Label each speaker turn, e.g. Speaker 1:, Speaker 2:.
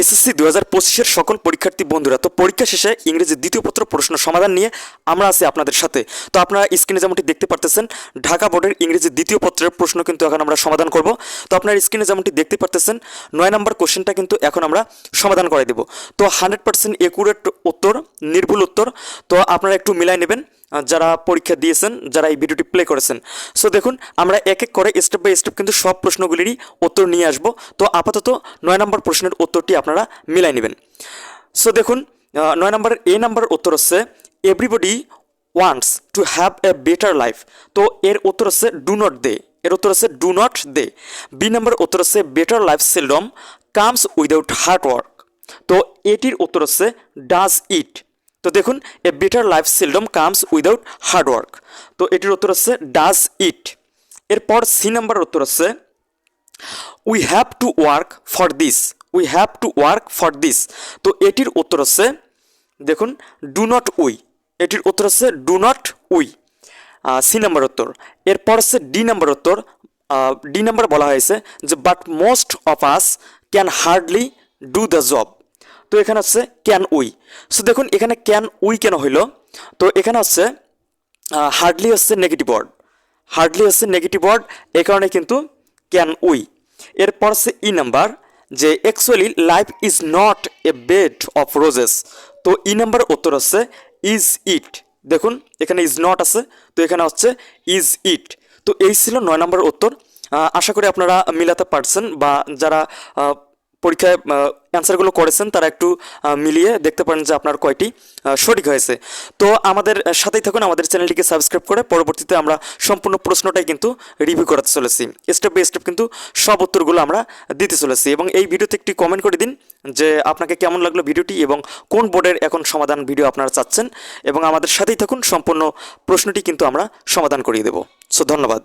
Speaker 1: SSC দু হাজার পঁচিশের সকল পরীক্ষার্থী বন্ধুরা, তো পরীক্ষা শেষে ইংরেজি দ্বিতীয় পত্র প্রশ্ন সমাধান নিয়ে আমরা আছি আপনাদের সাথে। তো আপনারা স্ক্রিনে যেমনটি দেখতে পারতেছেন, ঢাকা বোর্ডের ইংরেজি দ্বিতীয় পত্রের প্রশ্ন কিন্তু এখন আমরা সমাধান করব। তো আপনার স্ক্রিনে যেমনটি দেখতে পারতেছেন, নয় নম্বর কোশ্চেনটা কিন্তু এখন আমরা সমাধান করে দেব। তো হান্ড্রেড পার্সেন্ট একুরেট উত্তর, নির্ভুল উত্তর, তো আপনারা একটু মিলাই নেবেন। যারা পরীক্ষা দিয়েছেন, যারা এই ভিডিওটি প্লে করেছেন। সো দেখুন, আমরা এক এক করে স্টেপ বাই স্টেপ কিন্তু সব প্রশ্নগুলিরই উত্তর নিয়ে আসব। তো আপাতত নয় নম্বর প্রশ্নের উত্তরটি আপনারা মিলাই নেবেন। সো দেখুন নয় নম্বরের এ নাম্বার উত্তর হচ্ছে everybody wants to have a better life তো এর উত্তর হচ্ছে ডু নট দে এর উত্তর হচ্ছে do not they B number উত্তর হচ্ছে better life seldom comes without hard work তো এটির উত্তর হচ্ছে ডাজ ইট তো দেখুন a better life seldom comes without hard work তো এটির উত্তর হচ্ছে ডাজ ইট এরপর সি নাম্বার উত্তর হচ্ছে we have to work for this we have to work for this তো এটির উত্তর হচ্ছে, দেখুন ডু নট উই এটির উত্তর হচ্ছে do not we C number উত্তর। এরপর হচ্ছে ডি নাম্বার উত্তর। ডি নাম্বার বলা হয়েছে যে but most of us can hardly do the job তো এখানে হচ্ছে ক্যান উই সো দেখুন, এখানে ক্যান উই কেন হইল? তো এখানে হচ্ছে হার্ডলি হচ্ছে নেগেটিভ ওয়ার্ড হার্ডলি হচ্ছে নেগেটিভ ওয়ার্ড এ কারণে কিন্তু ক্যান উই এরপর হচ্ছে ই নাম্বার যে actually life is not a bed of roses তো ই নাম্বার উত্তর হচ্ছে ইজ ইট দেখুন, এখানে ইজ নট আছে, তো এখানে হচ্ছে ইজ ইট তো এই ছিল নয় নম্বর উত্তর। আশা করি আপনারা মিলাতে পারছেন বা যারা পরীক্ষায় অ্যান্সারগুলো করেছেন, তারা একটু মিলিয়ে দেখতে পারেন যে আপনার কয়টি সঠিক হয়েছে। তো আমাদের সাথেই থাকুন, আমাদের চ্যানেলটিকে সাবস্ক্রাইব করে পরবর্তীতে আমরা সম্পূর্ণ প্রশ্নটাই কিন্তু রিভিউ করাতে চলেছি। স্টেপ বাই স্টেপ কিন্তু সব উত্তরগুলো আমরা দিতে চলেছি। এবং এই ভিডিওতে একটি কমেন্ট করে দিন যে আপনাকে কেমন লাগল ভিডিওটি এবং কোন বোর্ডের এখন সমাধান ভিডিও আপনারা চাচ্ছেন। এবং আমাদের সাথেই থাকুন, সম্পূর্ণ প্রশ্নটি কিন্তু আমরা সমাধান করিয়ে দেব। সো ধন্যবাদ।